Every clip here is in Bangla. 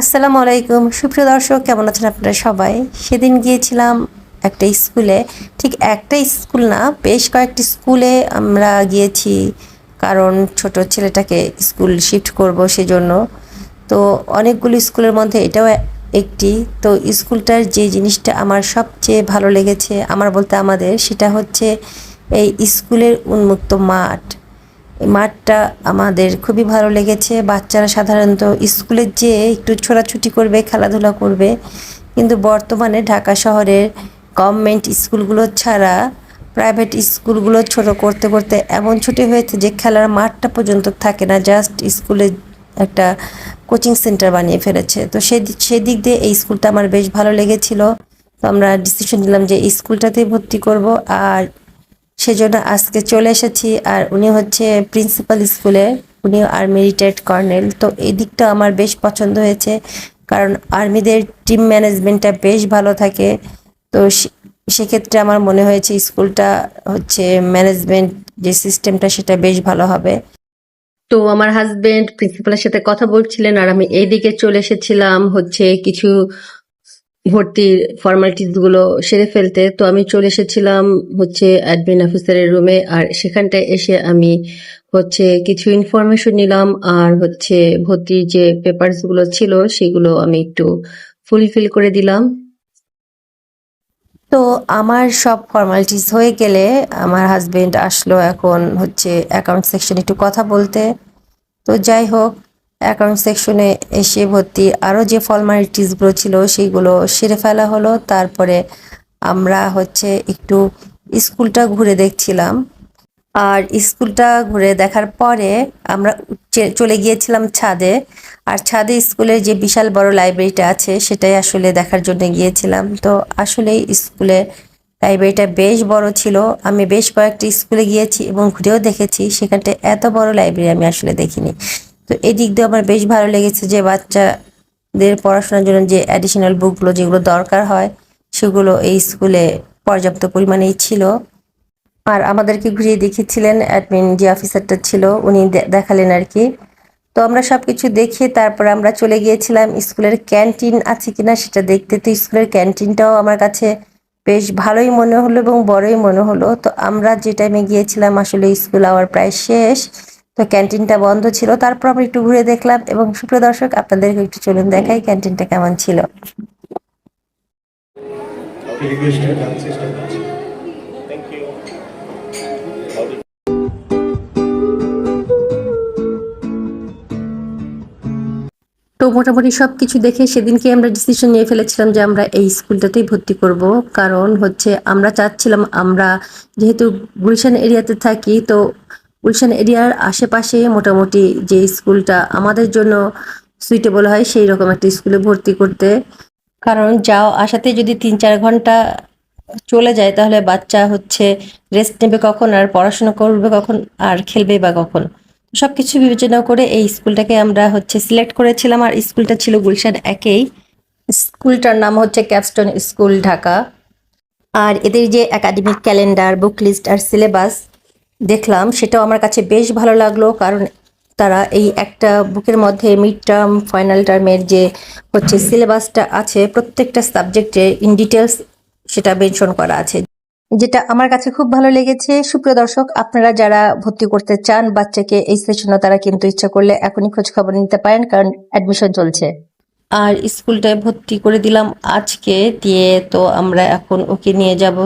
আসসালামু আলাইকুম। সুপ্রিয় দর্শক, কেমন আছেন আপনারা সবাই? সেদিন গিয়েছিলাম একটা স্কুলে। ঠিক একটা স্কুল না, বেশ কয়েকটি স্কুলে আমরা গিয়েছি কারণ ছোট ছেলেটাকে স্কুল শিফট করব সেজন্য। তো অনেকগুলো স্কুলের মধ্যে এটাও একটি। তো স্কুলটার যে জিনিসটা আমার সবচেয়ে ভালো লেগেছে, আমার বলতে আমাদের, সেটা হচ্ছে এই স্কুলের উন্মুক্ত মাঠ। মাঠটা আমাদের খুবই ভালো লেগেছে। বাচ্চারা সাধারণত স্কুলে যেয়ে একটু ছোটাছুটি করবে, খেলাধুলা করবে। কিন্তু বর্তমানে ঢাকা শহরের গভর্নমেন্ট স্কুলগুলো ছাড়া প্রাইভেট স্কুলগুলো ছোট করতে করতে এমন ছুটি হয়েছে যে খেলার মাঠটা পর্যন্ত থাকে না জাস্ট স্কুলে একটা কোচিং সেন্টার বানিয়ে ফেলেছে। তো সেই সেদিক দিয়ে এই স্কুলটা আমার বেশ ভালো লেগেছিল। তো আমরা ডিসিশন নিলাম যে স্কুলটাতেই ভর্তি করব। আর সেজন্য আজকে চলে এসেছি আর উনি হচ্ছে প্রিন্সিপাল স্কুলে, উনি আর্মি রিটায়ার্ড কর্নেল তো এই দিকটা আমার বেশ পছন্দ হয়েছে, কারণ আর্মিদের টিম ম্যানেজমেন্টটা বেশ ভালো থাকে। তো সেক্ষেত্রে আমার মনে হয়েছে স্কুলটা হচ্ছে ম্যানেজমেন্ট যে সিস্টেমটা সেটা বেশ ভালো হবে। তো আমার হাজবেন্ড প্রিন্সিপালের সাথে কথা বলছিলেন আর আমি এইদিকে চলে এসেছিলাম হচ্ছে কিছু ভর্তির ফর্মালিটিসগুলো সেরে ফেলতে। তো আমি চলে এসেছিলাম হচ্ছে অ্যাডমিন অফিসারের রুমে আর সেখানটায় এসে আমি হচ্ছে কিছু ইনফরমেশন নিলাম, আর হচ্ছে ভর্তির যে পেপারসগুলো ছিল সেগুলো আমি একটু ফুলফিল করে দিলাম। তো আমার সব ফর্মালিটিস হয়ে গেলে আমার হাজবেন্ড আসলো এখন হচ্ছে অ্যাকাউন্ট সেকশন একটু কথা বলতে। তো যাই হোক অ্যাকাউন্ট সেকশনে এসে ভর্তি। আরও যে ফর্মালিটিসগুলো ছিল, সেইগুলো সেরে ফেলা হলো। তারপরে আমরা হচ্ছে একটু স্কুলটা ঘুরে দেখছিলাম। আর স্কুলটা ঘুরে দেখার পরে আমরা চলে গিয়েছিলাম ছাদে। আর ছাদে স্কুলের যে বিশাল বড় লাইব্রেরিটা আছে, সেটাই আসলে দেখার জন্য গিয়েছিলাম। তো আসলে স্কুলে লাইব্রেরিটা বেশ বড় ছিল। আমি বেশ কয়েকটি স্কুলে গিয়েছি এবং ঘুরেও দেখেছি। সেখানটা এত বড় লাইব্রেরি আমি আসলে দেখিনি। তো এই দিক দিয়ে আমার বেশ ভালো লেগেছে যে বাচ্চাদের পড়াশোনার জন্য যে অ্যাডিশনাল বুকগুলো যেগুলো দরকার হয়, সেগুলো এই স্কুলে পর্যাপ্ত পরিমাণেই ছিল। আর আমাদেরকে ঘুরিয়ে দেখিয়েছিলেন অ্যাডমিন যে অফিসারটা ছিল, উনি দেখালেন আর কি। তো আমরা সব কিছু দেখে তারপর আমরা চলে গিয়েছিলাম স্কুলের ক্যান্টিন আছে কিনা সেটা দেখতে। তো স্কুলের ক্যান্টিনটাও আমার কাছে বেশ ভালোই মনে হলো এবং বড়ই মনে হলো। তো আমরা যে টাইমে গিয়েছিলাম, আসলে স্কুল আওয়ার প্রায় শেষ। তো ক্যান্টিনটা বন্ধ ছিল। তারপর আমরা একটু ঘুরে দেখলাম এবং সুপ্রিয় দর্শক আপনাদেরকে একটু চলুন দেখাই ক্যান্টিনটা কেমন ছিল। তো মোটামুটি সব কিছু দেখে সেদিনকে আমরা ডিসিশন নিয়ে ফেলেছিলাম যে আমরা এই স্কুলটাতেই ভর্তি করব। কারণ হচ্ছে আমরা চাচ্ছিলাম আমরা যেহেতু গুলশান এরিয়াতে থাকি, তো গুলশান এরিয়ার আশেপাশে মোটামুটি যে স্কুলটা আমাদের জন্য সুইটেবল হয়, সেই রকম একটা স্কুলে ভর্তি করতে। কারণ যাও আসাতে যদি তিন চার ঘণ্টা চলে যায়, তাহলে বাচ্চা হচ্ছে রেস্ট নেবে কখন আর পড়াশোনা করবে কখন আর খেলবে বা কখন? সবকিছু বিবেচনা করে এই স্কুলটাকে আমরা হচ্ছে সিলেক্ট করেছিলাম। আর স্কুলটা ছিল গুলশান একেই। স্কুলটার নাম হচ্ছে ক্যাপস্টন স্কুল ঢাকা। আর এদের যে একাডেমিক ক্যালেন্ডার বুক লিস্ট আর সিলেবাস দেখলাম, সেটাও আমার কাছে বেশ ভালো লাগল, কারণ তারা এই একটা বুকের মধ্যে মিড টার্ম ফাইনাল টার্মের যে হচ্ছে সিলেবাসটা আছে, প্রত্যেকটা সাবজেক্টে ইন ডিটেলস সেটা মেনশন করা আছে। যেটা আমার কাছে খুব ভালো লেগেছে। সুপ্রিয় দর্শক, আপনারা যারা ভর্তি করতে চান বাচ্চাকে, এই সেশনে তারা কিন্তু ইচ্ছা করলে এখনই খোঁজ খবর নিতে পারেন, কারণ অ্যাডমিশন চলছে। আর স্কুলটায় ভর্তি করে দিলাম আজকে, দিয়ে তো আমরা এখন ওকে নিয়ে যাব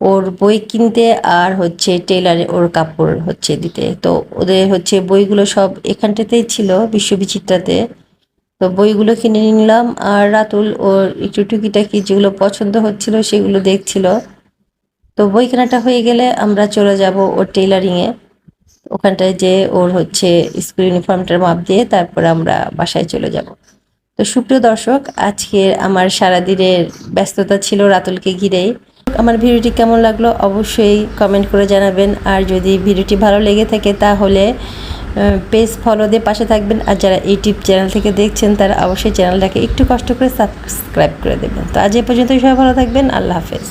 ওর বই কিনতে আর হচ্ছে টেলারে ওর কাপড় হচ্ছে দিতে। তো ওদের হচ্ছে বইগুলো সব এখানটাতেই ছিল, বিশ্ববিচিত্রাতে। তো বইগুলো কিনে নিলাম আর রাতুল ওর একটু টুকিটাকি যেগুলো পছন্দ হচ্ছিল সেগুলো দেখছিল। তো বই কেনাটা হয়ে গেলে আমরা চলে যাব ওর টেইলারিংয়ে। ওখানটায় যে ওর হচ্ছে স্কুল ইউনিফর্মটার মাপ দিয়ে তারপর আমরা বাসায় চলে যাব। তো সুপ্রিয় দর্শক আজকে আমার সারাদিনের ব্যস্ততা ছিল রাতুলকে ঘিরেই। আমার ভিডিওটি কেমন লাগল অবশ্যই কমেন্ট করে জানাবেন। আর যদি ভিডিওটি ভালো লেগে থাকে তাহলে পেজ ফলো দিয়ে পাশে থাকবেন। আর যারা ইউটিউব চ্যানেল থেকে দেখছেন, তারা অবশ্যই চ্যানেলটাকে একটু কষ্ট করে সাবস্ক্রাইব করে দেবেন। তো আজ এ পর্যন্তই সবাই ভালো থাকবেন। আল্লাহ হাফেজ।